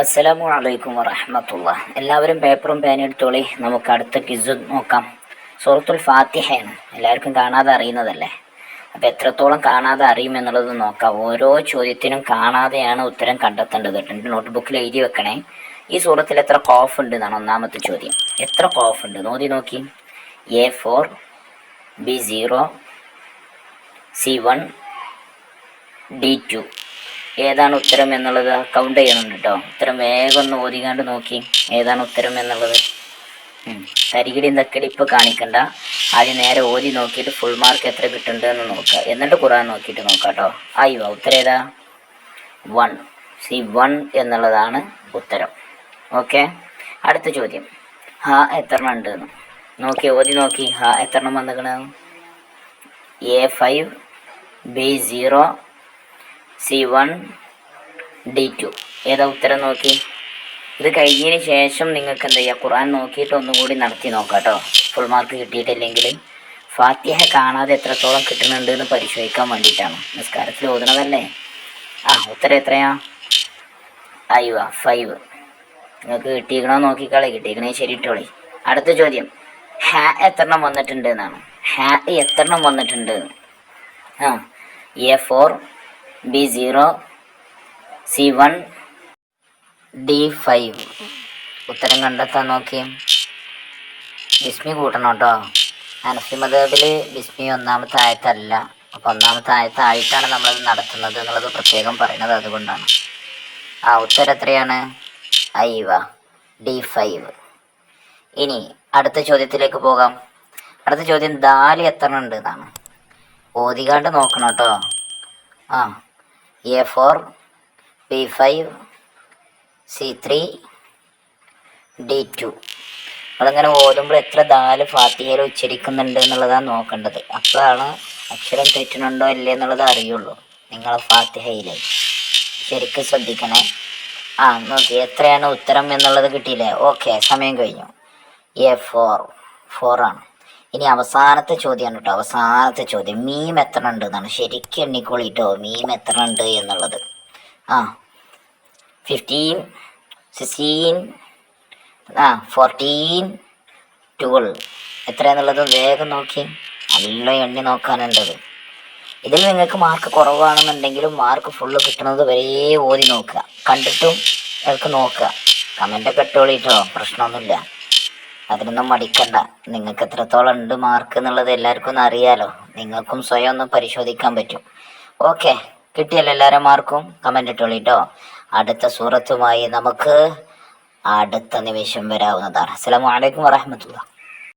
അസ്സലാമു അലൈക്കും വറഹമത്തുള്ള. എല്ലാവരും പേപ്പറും പേനും എടുത്തോളി. നമുക്ക് അടുത്ത കിസ് നോക്കാം. സൂറത്തുൽ ഫാത്തിഹയാണ്. എല്ലാവർക്കും കാണാതെ അറിയുന്നതല്ലേ? അപ്പം എത്രത്തോളം കാണാതെ അറിയും എന്നുള്ളത് നോക്കാം. ഓരോ ചോദ്യത്തിനും കാണാതെയാണ് ഉത്തരം കണ്ടെത്തേണ്ടത് കേട്ടോ. നോട്ട്ബുക്കിൽ എഴുതി വെക്കണേ. ഈ സൂറത്തിൽ എത്ര കോഫ് ഉണ്ട് എന്നാണ് ഒന്നാമത്തെ ചോദ്യം. എത്ര കോഫ് ഉണ്ട്? നോക്കി നോക്കി. A four B zero C one D two. ഏതാണ് ഉത്തരം എന്നുള്ളത് കൗണ്ട് ചെയ്യണം കേട്ടോ ഉത്തരം വേഗം ഒന്ന് ഓതികാണ്ട് നോക്കി ഏതാണ് ഉത്തരം എന്നുള്ളത്. തരികിടിയും തക്കടി ഇപ്പോൾ കാണിക്കണ്ട. ആദ്യം നേരെ ഓതി നോക്കിയിട്ട് ഫുൾ മാർക്ക് എത്ര കിട്ടുന്നുണ്ട് എന്ന് നോക്കുക. എന്നിട്ട് ഖുറാൻ നോക്കിയിട്ട് നോക്കാം കേട്ടോ അയ്യോ ഉത്തരം ഏതാ? വൺ സി വൺ എന്നുള്ളതാണ് ഉത്തരം. ഓക്കെ അടുത്ത ചോദ്യം. ഹാ എത്ര ഉണ്ട് എന്ന്. നോക്കി ഓതി നോക്കി. ഹാ എത്ര വന്നിക്കണ്? A five B zero C one D two. ഏതാ ഉത്തരം നോക്കി? ഇത് കഴിഞ്ഞതിന് ശേഷം നിങ്ങൾക്ക് എന്താ ചെയ്യുക ഖുറാൻ നോക്കിയിട്ട് ഒന്നുകൂടി നടത്തി നോക്കാം കേട്ടോ. Full mark കിട്ടിയിട്ടില്ലെങ്കിൽ. ഫാത്തിഹ കാണാതെ എത്രത്തോളം കിട്ടുന്നുണ്ട് എന്ന് പരിശോധിക്കാൻ വേണ്ടിയിട്ടാണ്. നിസ്കാരത്തിൽ ഓതണതല്ലേ ആ ഉത്തരം എത്രയാ? അയ്യോ ഫൈവ് നിങ്ങൾക്ക് കിട്ടിയിക്കണോ നോക്കിക്കളെ. കിട്ടിയിക്കണേ ശരിട്ടോളി അടുത്ത ചോദ്യം. ഹാ എത്രണ്ണം വന്നിട്ടുണ്ട് എന്നാണ്. ഹാ എത്രണ്ണം വന്നിട്ടുണ്ട്. ആ A four B zero C one D five ഉത്തരം കണ്ടെത്താൻ നോക്കി. ബിസ്മി കൂട്ടണം കേട്ടോ. അനഫി മതബിൽ ബിസ്മി ഒന്നാമത്തെ ആയത്തല്ല. അപ്പോൾ ഒന്നാമത്തെ ആയത്തായിട്ടാണ് നമ്മളത് നടത്തുന്നത് എന്നുള്ളത് പ്രത്യേകം പറയുന്നത് അതുകൊണ്ടാണ്. ആ ഉത്തരം എത്രയാണ്? ഐവ ഡി ഫൈവ് ഇനി അടുത്ത ചോദ്യത്തിലേക്ക് പോകാം. അടുത്ത ചോദ്യം ദാൽ എത്ര ഉണ്ട് എന്നാണ് ഓതികാണ്ട് നോക്കണം കേട്ടോ. ആ A four B five C three D two അതങ്ങനെ ഓടുമ്പോൾ എത്ര ദാൽ ഫാത്തിഹയിൽ ഉച്ചരിക്കുന്നുണ്ട് എന്നുള്ളതാണ് നോക്കേണ്ടത്. അപ്പോഴാണ് അക്ഷരം തെറ്റുന്നുണ്ടോ ഇല്ലേ എന്നുള്ളത് അറിയുള്ളൂ. നിങ്ങളെ ഫാത്തിഹയിൽ. ശരിക്കും ശ്രദ്ധിക്കണേ. ആ നോക്കി. എത്രയാണ് ഉത്തരം എന്നുള്ളത് കിട്ടിയില്ലേ? ഓക്കെ സമയം കഴിഞ്ഞു. എ ഫോർ ഫോറാണ് ഇനി അവസാനത്തെ ചോദ്യമാണ് കേട്ടോ. അവസാനത്തെ ചോദ്യം. മീം എത്ര ഉണ്ട് എന്നാണ്. ശരിക്കും എണ്ണിക്കോളിട്ടോ. മീം എത്ര ഉണ്ട് എന്നുള്ളത്. ആ ഫിഫ്റ്റീൻ സിക്സ്റ്റീൻ ആ ഫോർട്ടീൻ ട്വൽവ് എത്രയാന്നുള്ളത്? വേഗം നോക്കി. നല്ല എണ്ണി നോക്കാനുണ്ടത് ഇതിൽ നിങ്ങൾക്ക് മാർക്ക് കുറവാണെന്നുണ്ടെങ്കിലും മാർക്ക് ഫുള്ള് കിട്ടുന്നത് വരെ ഓതി നോക്കുക. കണ്ടിട്ടും നിങ്ങൾക്ക് നോക്കുക. കമന്റൊക്കെ ഇട്ടോളിട്ടോ പ്രശ്നമൊന്നുമില്ല. അതിനൊന്നും മടിക്കണ്ട. നിങ്ങൾക്ക് എത്രത്തോളം ഉണ്ട് മാർക്ക് എന്നുള്ളത് എല്ലാവർക്കും അറിയാലോ. നിങ്ങൾക്കും സ്വയം ഒന്ന് പരിശോധിക്കാൻ പറ്റും. ഓക്കെ കിട്ടിയല്ലോ എല്ലാവരും മാർക്കും കമന്റ് ഇട്ടോളിട്ടോ അടുത്ത സൂറത്തുമായി നമുക്ക് അടുത്ത നിമിഷം വരാവുന്നതാണ്. അസ്സലാമു അലൈക്കും വറഹമത്തുള്ള